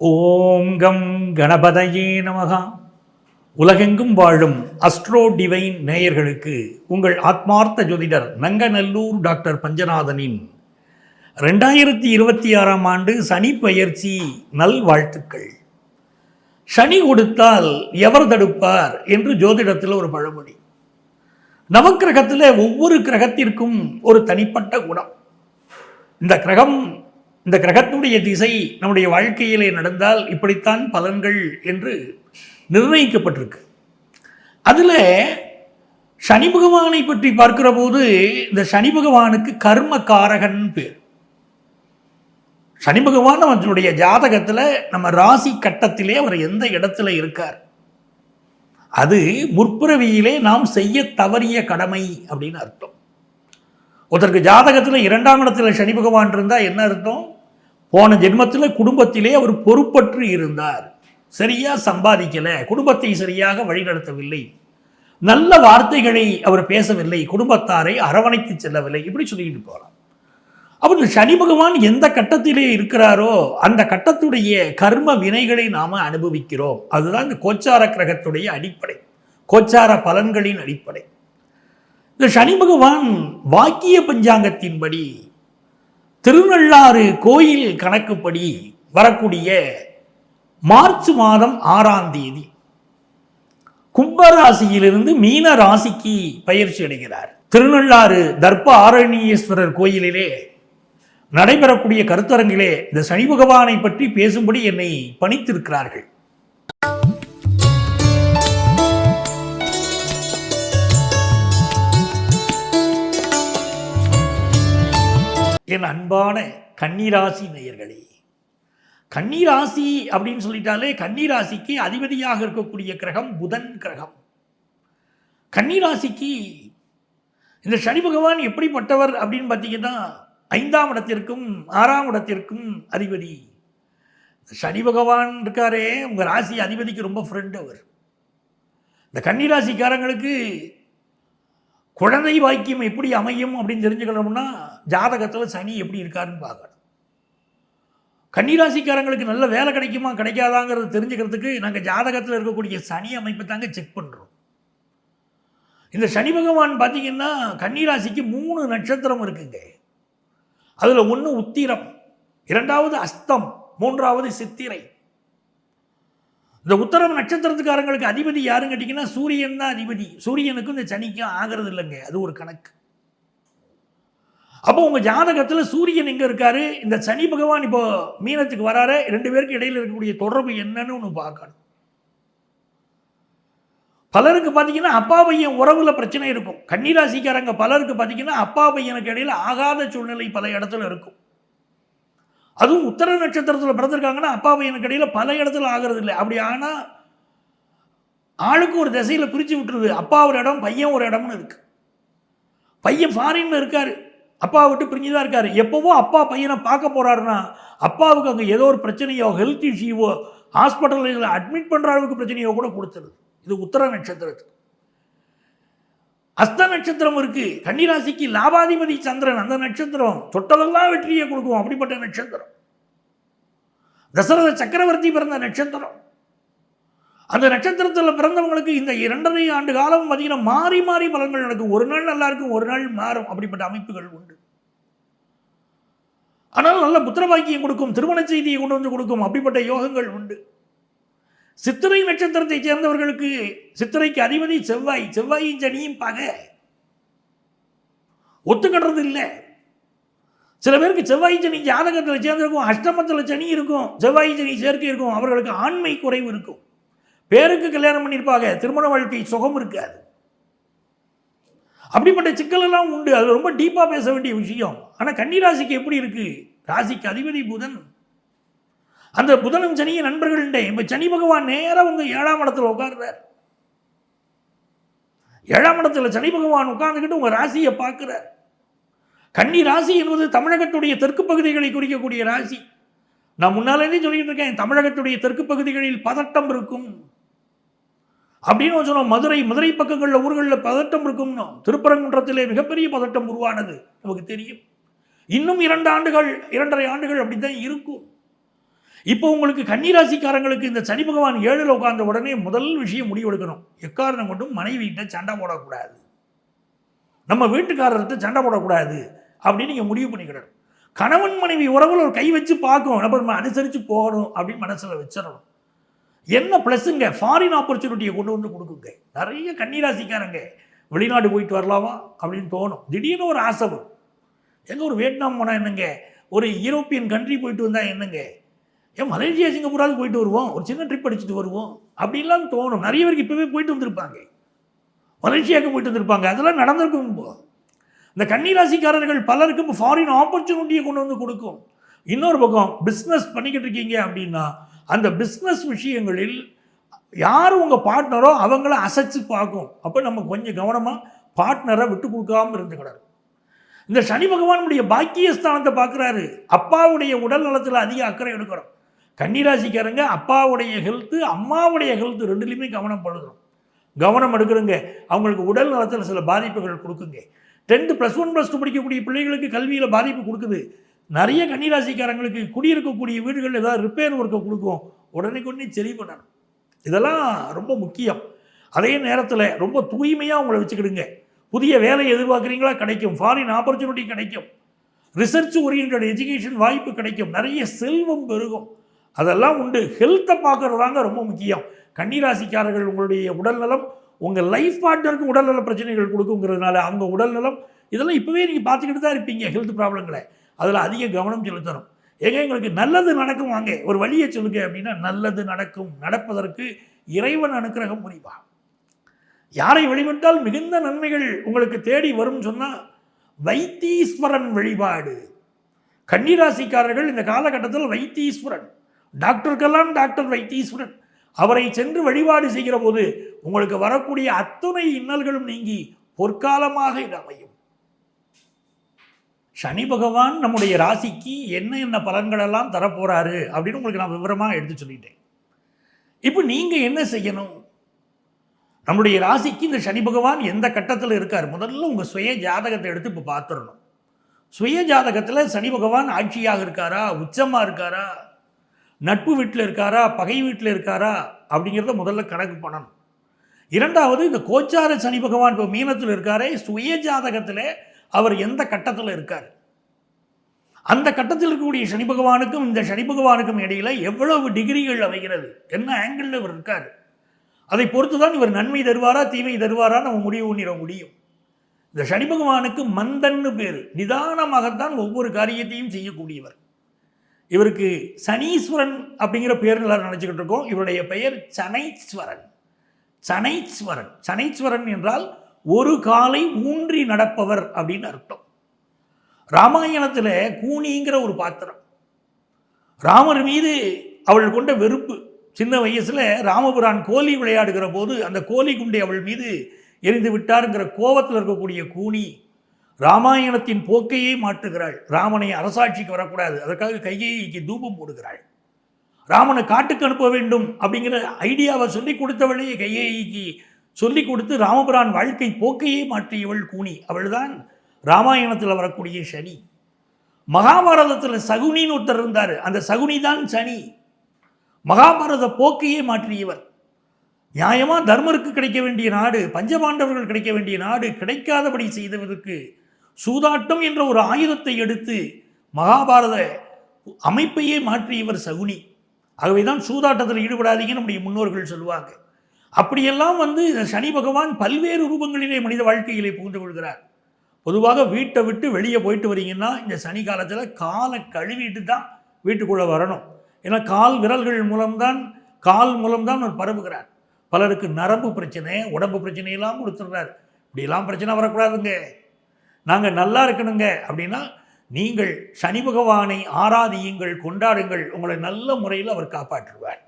ஓம் come கணபதையே நமகா. உலகெங்கும் வாழும் அஸ்ட்ரோ டிவைன் நேயர்களுக்கு உங்கள் ஆத்மார்த்த ஜோதிடர் நங்கநல்லூர் டாக்டர் பஞ்சநாதனின் ரெண்டாயிரத்தி இருபத்தி ஆறாம் ஆண்டு சனி பயிற்சி நல்வாழ்த்துக்கள். சனி கொடுத்தால் எவர் தடுப்பார் என்று ஜோதிடத்தில் ஒரு பழமொழி. நவக்கிரகத்தில் ஒவ்வொரு கிரகத்திற்கும் ஒரு தனிப்பட்ட குணம். இந்த கிரகம் இந்த கிரகத்துடைய திசை நம்முடைய வாழ்க்கையிலே நடந்தால் இப்படித்தான் பலன்கள் என்று நிர்ணயிக்கப்பட்டிருக்கு. அதில் சனி பகவானை பற்றி பார்க்கிற போது இந்த சனி பகவானுக்கு கர்ம காரகன் பேர். சனி பகவான் அவனுடைய ஜாதகத்தில் நம்ம ராசி கட்டத்திலே அவர் எந்த இடத்துல இருக்கார்? அது முற்பிறவியிலே நாம் செய்ய தவறிய கடமை அப்படின்னு அர்த்தம். ஒருத்தருக்கு ஜாதகத்தில் இரண்டாம் இடத்துல சனி பகவான் இருந்தால் என்ன அர்த்தம்? போன ஜென்மத்தில் குடும்பத்திலே அவர் பொறுப்பற்று இருந்தார். சரியாக சம்பாதிக்கலை. குடும்பத்தை சரியாக வழிநடத்தவில்லை. நல்ல வார்த்தைகளை அவர் பேசவில்லை. குடும்பத்தாரை அரவணைத்து செல்லவில்லை. இப்படி சொல்லிட்டு போகலாம் அவர் இந்த சனி பகவான் எந்த கட்டத்திலே இருக்கிறாரோ அந்த கட்டத்துடைய கர்ம வினைகளை நாம் அனுபவிக்கிறோம். அதுதான் இந்த கோச்சார கிரகத்துடைய அடிப்படை. கோச்சார பலன்களின் அடிப்படை. இந்த சனி பகவான் வாக்கிய பஞ்சாங்கத்தின்படி திருநள்ளாறு கோயில் கணக்குப்படி வரக்கூடிய மார்ச் மாதம் ஆறாம் தேதி கும்பராசியிலிருந்து மீன ராசிக்கு பயிற்சி அடைகிறார். திருநள்ளாறு தர்ப்ப ஆரண்யேஸ்வரர் கோயிலிலே நடைபெறக்கூடிய கருத்தரங்கிலே இந்த சனி பகவானை பற்றி பேசும்படி என்னை பணித்திருக்கிறார்கள். என் அன்பான கன்னிராசி நேயர்களே கன்னிராசி அப்படின்னு சொல்லிட்டாலே கன்னிராசிக்கு அதிபதியாக இருக்கக்கூடிய கிரகம் புதன் கிரகம். கன்னிராசிக்கு இந்த சனி பகவான் எப்படிப்பட்டவர் அப்படின்னு பார்த்தீங்கன்னா ஐந்தாம் இடத்திற்கும் ஆறாம் இடத்திற்கும் அதிபதி. சனி பகவான் இருக்காரே உங்கள் ராசி அதிபதிக்கு ரொம்ப ஃப்ரெண்ட் அவர். இந்த கன்னிராசிக்காரங்களுக்கு குழந்தை வாக்கியம் எப்படி அமையும் அப்படின்னு தெரிஞ்சுக்கணும்னா ஜாதகத்தில் சனி எப்படி இருக்காருன்னு பார்க்கணும். கன்னிராசிக்காரங்களுக்கு நல்ல வேலை கிடைக்குமா கிடைக்காதாங்கிறது தெரிஞ்சுக்கிறதுக்கு நாங்கள் ஜாதகத்தில் இருக்கக்கூடிய சனி அமைப்பை தாங்க செக் பண்ணுறோம் இந்த சனி பகவான் பார்த்தீங்கன்னா கன்னிராசிக்கு மூணு நட்சத்திரம் இருக்குங்க. அதில் ஒன்று உத்திரம் இரண்டாவது அஸ்தம் மூன்றாவது சித்திரை. இந்த உத்தரம் நட்சத்திரத்துக்காரங்களுக்கு அதிபதி யாருன்னு கேட்டிங்கன்னா சூரியன் தான் அதிபதி. சூரியனுக்கும் இந்த சனிக்கும் ஆகிறது இல்லைங்க. அது ஒரு கணக்கு. அப்போ உங்கள் ஜாதகத்தில் சூரியன் எங்கே இருக்காரு? இந்த சனி பகவான் இப்போ மீனத்துக்கு வராரு. ரெண்டு பேருக்கு இடையில இருக்கக்கூடிய தொடர்பு என்னன்னு ஒன்று பார்க்கணும். பலருக்கு பார்த்தீங்கன்னா அப்பா பையன் உறவுல பிரச்சனை இருக்கும். கன்னிராசிக்காரங்க பலருக்கு பார்த்தீங்கன்னா அப்பா பையனுக்கு இடையில் ஆகாத சூழ்நிலை பல இடத்துல இருக்கும். அதுவும் உத்தர நட்சத்திரத்தில் பிறந்திருக்காங்கன்னா அப்பா பையனுக்கு இடையில பல இடத்துல ஆகிறது இல்லை. அப்படி ஆனால் ஆளுக்கு ஒரு திசையில் பிரித்து விட்டுருது. அப்பா ஒரு இடம் பையன் ஒரு இடம்னு இருக்கு. பையன் ஃபாரின்ல இருக்காரு. அப்பா விட்டு பிரிஞ்சு தான் இருக்காரு. எப்போவோ அப்பா பையனை பார்க்க போகிறாருன்னா அப்பாவுக்கு அங்கே ஏதோ ஒரு பிரச்சனையோ ஹெல்த் இஷ்யூவோ ஹாஸ்பிட்டலில் அட்மிட் பண்ணுற அளவுக்கு பிரச்சனையோ கூட கொடுத்துருது. இது உத்தர நட்சத்திரத்துக்கு. அஸ்த நட்சத்திரம் இருக்குது கன்னிராசிக்கு லாபாதிபதி சந்திரன். அந்த நட்சத்திரம் தொட்டதெல்லாம் வெற்றியை கொடுக்கும். அப்படிப்பட்ட நட்சத்திரம். தசரத சக்கரவர்த்தி பிறந்த நட்சத்திரம். அந்த நட்சத்திரத்தில் பிறந்தவங்களுக்கு இந்த இரண்டரை ஆண்டு காலம் பார்த்தீங்கன்னா மாறி மாறி பலன்கள் நடக்கும். ஒரு நாள் நல்லா இருக்கும் ஒரு நாள் மாறும். அப்படிப்பட்ட அமைப்புகள் உண்டு. ஆனால் நல்ல புத்திரபாக்கியம் கொடுக்கும் திருமண செய்தியை கொண்டு வந்து கொடுக்கும் அப்படிப்பட்ட யோகங்கள் உண்டு. சித்திரை நட்சத்திரத்தை சேர்ந்தவர்களுக்கு சித்திரைக்கு அதிபதி செவ்வாய். செவ்வாயின் சனியும் பகை. ஒத்துக்கடுறது இல்லை. சில பேருக்கு செவ்வாய் சனி ஜாதகத்தில் சேர்ந்திருக்கும் அஷ்டமத்தில் சனி இருக்கும் செவ்வாய் சனி சேர்க்கை இருக்கும். அவர்களுக்கு ஆண்மை குறைவு இருக்கும். பேருக்கு கல்யாணம் பண்ணியிருப்பாங்க. திருமண வாழ்க்கை சுகம் இருக்காது. அப்படிப்பட்ட சிக்கலெல்லாம் உண்டு. அது ரொம்ப டீப்பாக பேச வேண்டிய விஷயம். ஆனால் கன்னிராசிக்கு எப்படி இருக்குது ராசிக்கு அதிபதி புதன். அந்த புதனும் சனியும் நண்பர்கள்டே இப்போ சனி பகவான் நேராக உங்கள் ஏழாம் இடத்துல உட்கார்றார். ஏழாம் இடத்துல சனி பகவான் உட்கார்ந்துக்கிட்டு உங்கள் ராசியை பார்க்குறார். கன்னி ராசி என்பது தமிழகத்துடைய தெற்கு பகுதிகளை குறிக்கக்கூடிய ராசி. நான் முன்னாலேருந்தே சொல்லிட்டு இருக்கேன்? தமிழகத்துடைய தெற்கு பகுதிகளில் பதட்டம் இருக்கும். அப்படின்னு சொன்னோம் மதுரை மதுரை பக்கங்களில் ஊர்களில் பதட்டம் இருக்கும்னோ திருப்பரங்குன்றத்திலே மிகப்பெரிய பதட்டம் உருவானது நமக்கு தெரியும். இன்னும் இரண்டு ஆண்டுகள் இரண்டரை ஆண்டுகள் அப்படித்தான் இருக்கும். இப்போ உங்களுக்கு கன்னிராசிக்காரங்களுக்கு இந்த சனி பகவான் ஏழில் உட்கார்ந்த உடனே முதல் விஷயம் முடிவெடுக்கணும் எக்காரணம் கொண்டும் மனைவிகிட்ட சண்டை போடக்கூடாது. நம்ம வீட்டுக்காரர்கிட்ட சண்டை போடக்கூடாது அப்படின்னு நீங்கள் முடிவு பண்ணிக்கிடணும். கணவன் மனைவி உறவுல ஒரு கை வச்சு பார்க்கணும். நம்ம அனுசரித்து போகணும் அப்படின்னு மனசில் வச்சிடணும். என்ன ப்ளஸ்ஸுங்க? ஃபாரின் ஆப்பர்ச்சுனிட்டியை கொண்டு வந்து கொடுக்குங்க. நிறைய கன்னிராசிக்காரங்க வெளிநாடு போயிட்டு வரலாமா அப்படின்னு தோணும். திடீர்னு ஒரு ஆசை வரும். எங்கே ஒரு வியட்நாம் போனால் என்னங்க? ஒரு யூரோப்பியன் கண்ட்ரி போயிட்டு வந்தால் என்னங்க? ஏன் மலேசியா சிங்கப்பூராவது போயிட்டு வருவோம். ஒரு சின்ன ட்ரிப் அடிச்சுட்டு வருவோம். அப்படின்லாம் தோணும். நிறைய பேருக்கு இப்போவே போயிட்டு வந்திருப்பாங்க. மலேசியாவுக்கு போயிட்டு வந்திருப்பாங்க. அதெல்லாம் நடந்திருக்கும் இப்போ. இந்த கன்னிராசிக்காரர்கள் பலருக்கு இப்போ ஃபாரின் ஆப்பர்ச்சுனிட்டியை கொண்டு வந்து கொடுக்கும். இன்னொரு பக்கம் பிஸ்னஸ் பண்ணிக்கிட்டு இருக்கீங்க அப்படின்னா அந்த பிஸ்னஸ் விஷயங்களில் யார் உங்கள் பார்ட்னரோ அவங்கள அசைச்சு பார்க்கும். அப்போ நம்ம கொஞ்சம் கவனமாக பார்ட்னரை விட்டு கொடுக்காம இருந்துக்கிறார் இந்த சனி பகவானுடைய பாக்கியஸ்தானத்தை பார்க்குறாரு. அப்பாவுடைய உடல் நலத்தில் அதிக அக்கறை எடுக்கிறோம் கன்னிராசிக்காரங்க அப்பாவுடைய ஹெல்த்து அம்மாவுடைய ஹெல்த்து ரெண்டுலேயுமே கவனம் படுகிறோம் கவனம் எடுக்கிறோங்க அவங்களுக்கு உடல் நலத்தில் சில பாதிப்புகள் கொடுக்குங்க. Tenth plus one plus two படிக்கக்கூடிய பிள்ளைகளுக்கு கல்வியில் பாதிப்பு கொடுக்குது. நிறைய கன்னிராசிக்காரங்களுக்கு குடியிருக்கக்கூடிய வீடுகள் ஏதாவது ரிப்பேர் ஒர்க்கை கொடுக்கும். உடனே கொண்டு சரி பண்ணணும். இதெல்லாம் ரொம்ப முக்கியம். அதே நேரத்தில் ரொம்ப தூய்மையாக உங்களை வச்சுக்கிடுங்க. புதிய வேலை எதிர்பார்க்குறீங்களா? கிடைக்கும். ஃபாரின் ஆப்பர்ச்சுனிட்டி கிடைக்கும். ரிசர்ச் ஓரியன்ட் எஜுகேஷன் வாய்ப்பு கிடைக்கும். நிறைய செல்வம் பெருகும். அதெல்லாம் உண்டு. ஹெல்த்தை பார்க்குறதாங்க ரொம்ப முக்கியம். கன்னிராசிக்காரர்கள் உங்களுடைய உடல்நலம் உங்கள் லைஃப் பார்ட்னருக்கு உடல்நல பிரச்சனைகள் கொடுக்குங்கிறதுனால அவங்க உடல்நலம் இதெல்லாம் இப்போவே நீங்கள் பார்த்துக்கிட்டு தான் இருப்பீங்க. ஹெல்த் ப்ராப்ளங்களை அதில் அதிக கவனம் செலுத்தணும். ஏங்க எங்களுக்கு நல்லது நடக்கும் வாங்க. ஒரு வழியை சொல்லுங்க அப்படின்னா நல்லது நடக்கும் நடப்பதற்கு இறைவன் அனுக்கிரகம் புரிவா. யாரை வழிபட்டால் மிகுந்த நன்மைகள் உங்களுக்கு தேடி வரும் சொன்னால் வைத்தீஸ்வரன் வழிபாடு. கன்னிராசிக்காரர்கள் இந்த காலகட்டத்தில் வைத்தீஸ்வரன். டாக்டருக்கெல்லாம் டாக்டர் வைத்தீஸ்வரன். அவரை சென்று வழிபாடு செய்கிற போது உங்களுக்கு வரக்கூடிய அத்துணை இன்னல்களும் நீங்கி பொற்காலமாக இது அமையும். சனி பகவான் நம்முடைய ராசிக்கு என்ன என்ன பலன்களெல்லாம் தரப்போகிறாரு அப்படின்னு உங்களுக்கு நான் விவரமாக எடுத்து சொல்லிட்டேன். இப்போ நீங்கள் என்ன செய்யணும்? நம்முடைய ராசிக்கு இந்த சனி பகவான் எந்த கட்டத்தில் இருக்கார்? முதல்ல உங்கள் சுய ஜாதகத்தை எடுத்து இப்போ பார்த்துடணும் சுய ஜாதகத்தில் சனி பகவான் ஆட்சியாக இருக்காரா? உச்சமாக இருக்காரா? நட்பு வீட்டில் இருக்காரா? பகை வீட்டில் இருக்காரா? அப்படிங்கிறத முதல்ல கணக்கு பண்ணணும். இரண்டாவது இந்த கோச்சார சனி பகவான் இப்போ மீனத்தில் இருக்காரே சுய ஜாதகத்தில் அவர் எந்த கட்டத்தில் இருக்கார்? அந்த கட்டத்தில் இருக்கக்கூடிய சனி பகவானுக்கும் இந்த சனி பகவானுக்கும் இடையில எவ்வளவு டிகிரிகள் அமைகிறது? என்ன ஆங்கிளில் இவர் இருக்கார்? அதை பொறுத்து தான் இவர் நன்மை தருவாரா தீமை தருவாரா நம்ம முடிவு பண்ணிட முடியும். இந்த சனி பகவானுக்கு மந்தன்னு பேர். நிதானமாகத்தான் ஒவ்வொரு காரியத்தையும் செய்யக்கூடியவர். இவருக்கு சனீஸ்வரன் அப்படிங்கிற பேர் எல்லாரும் நினச்சிக்கிட்டு இருக்கோம். இவருடைய பெயர் சனைஸ்வரன். சனைஸ்வரன். சனைஸ்வரன் என்றால் ஒரு காலை ஊன்றி நடப்பவர் அப்படின்னு அர்த்தம். ராமாயணத்தில் கூனிங்கிற ஒரு பாத்திரம். ராமர் மீது அவள் கொண்ட வெறுப்பு. சின்ன வயசில் ராமபுரான் கோலி விளையாடுகிற போது அந்த கோலி குண்டை அவள் மீது எரிந்து விட்டாருங்கிற கோபத்தில் இருக்கக்கூடிய கூனி ராமாயணத்தின் போக்கையே மாற்றுகிறாள். ராமனை அரசாட்சிக்கு வரக்கூடாது. அதற்காக கையேக்கு தூபம் போடுகிறாள். ராமனை காட்டுக்கு அனுப்ப வேண்டும் அப்படிங்கிற ஐடியாவை சொல்லி கொடுத்தவளே கையேக்கு சொல்லி கொடுத்து ராமபிரான் வாழ்க்கை போக்கையே மாற்றியவள் கூனி. அவள்தான் ராமாயணத்தில் வரக்கூடிய சனி. மகாபாரதத்தில் சகுனின்னு ஒருத்தர் இருந்தார். அந்த சகுனி தான் சனி. மகாபாரத போக்கையே மாற்றியவர். நியாயமாக தர்மருக்கு கிடைக்க வேண்டிய நாடு பஞ்சபாண்டவர்கள் கிடைக்க வேண்டிய நாடு கிடைக்காதபடி செய்தவருக்கு சூதாட்டம் என்ற ஒரு ஆயுதத்தை எடுத்து மகாபாரத அமைப்பையே மாற்றியவர் சகுனி. ஆகவே தான் சூதாட்டத்தில் ஈடுபடாதீங்க நம்முடைய முன்னோர்கள் சொல்லுவாங்க. அப்படியெல்லாம் வந்து இந்த சனி பகவான் பல்வேறு ரூபங்களிலே மனித வாழ்க்கையிலே புகுந்து கொள்கிறார். பொதுவாக வீட்டை விட்டு வெளியே போயிட்டு வரீங்கன்னா இந்த சனி காலத்தில் காலை கழுவிட்டு தான் வீட்டுக்குள்ளே வரணும். ஏன்னா கால் விரல்கள் மூலம்தான் கால் மூலம்தான் அவர் பரவுகிறார். பலருக்கு நரம்பு பிரச்சனை உடம்பு பிரச்சனையெல்லாம் கொடுத்துடுறார். இப்படியெல்லாம் பிரச்சனை வரக்கூடாதுங்க. நாங்கள் நல்லா இருக்கணுங்க அப்படின்னா நீங்கள் சனி பகவானை ஆராதியுங்கள் கொண்டாடுங்கள் உங்களை நல்ல முறையில் அவர் காப்பாற்றுவார்.